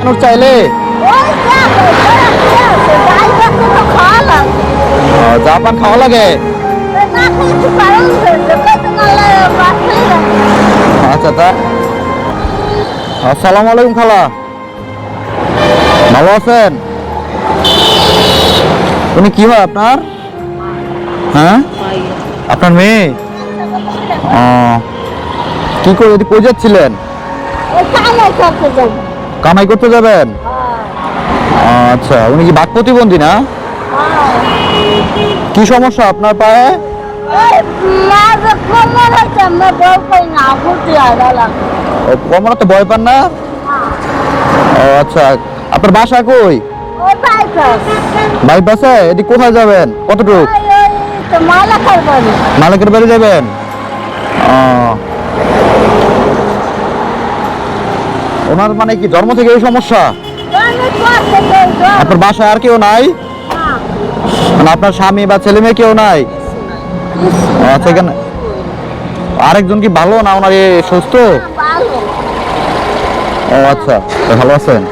মানুষ চাইলে চা পান খাওয়া লাগে। আচ্ছা তা আসসালামু আলাইকুম, খালা। ভালো আছেন? উনি কি হয় আপনার? হ্যাঁ? আপনার মেয়ে? কি করে কই যাচ্ছিলেন? কামাই করতে যাবেন? হ্যাঁ, আচ্ছা উনি কি বাক প্রতিবন্ধী না? হ্যাঁ। কি সমস্যা আপনার পায়ে? কোমর তো ভয় পান না? ও আচ্ছা আপনার বাসা কই? ওই বাইপাস। এটি কোথায় যাবেন? কতটুকু। মালিকের বাড়ি যাবেন? ও। ওনার মানে কি জন্ম থেকে এই সমস্যা। আপনার বাসায় আর কেউ নাই? মানে আপনার স্বামী বা ছেলে মেয়ে কেউ নাই? আচ্ছা এখানে আরেকজন কি ভালো না ওনার এ সুস্থ? ও আচ্ছা ভালো আছেন?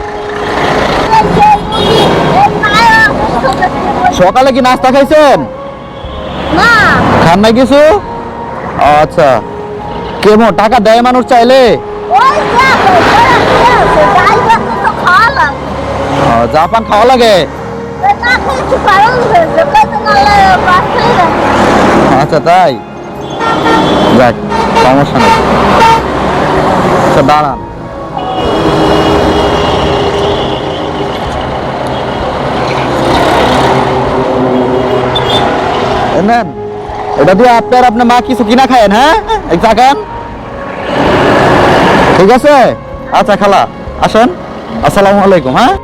সকালে কি নাস্তা খাইছেন? খান নাই কিছু? ও, আচ্ছা কেমন টাকা দেয় মানুষ চাইলে ওই দেখো, সে আছে, ড্রাইভারকে তো খাওয়া লাগবে। ও, চা পান খাওয়া লাগে। আচ্ছা তাই? যাক সমস্যা নেই। আচ্ছা দাঁড়ান। নেন এটা দিয়ে আপনার আপনার মা কিছু কিনা খায়েন হ্যাঁ? এক ঠিক আছে? আচ্ছা খালা আসেন। আসসালামু আলাইকুম হ্যাঁ?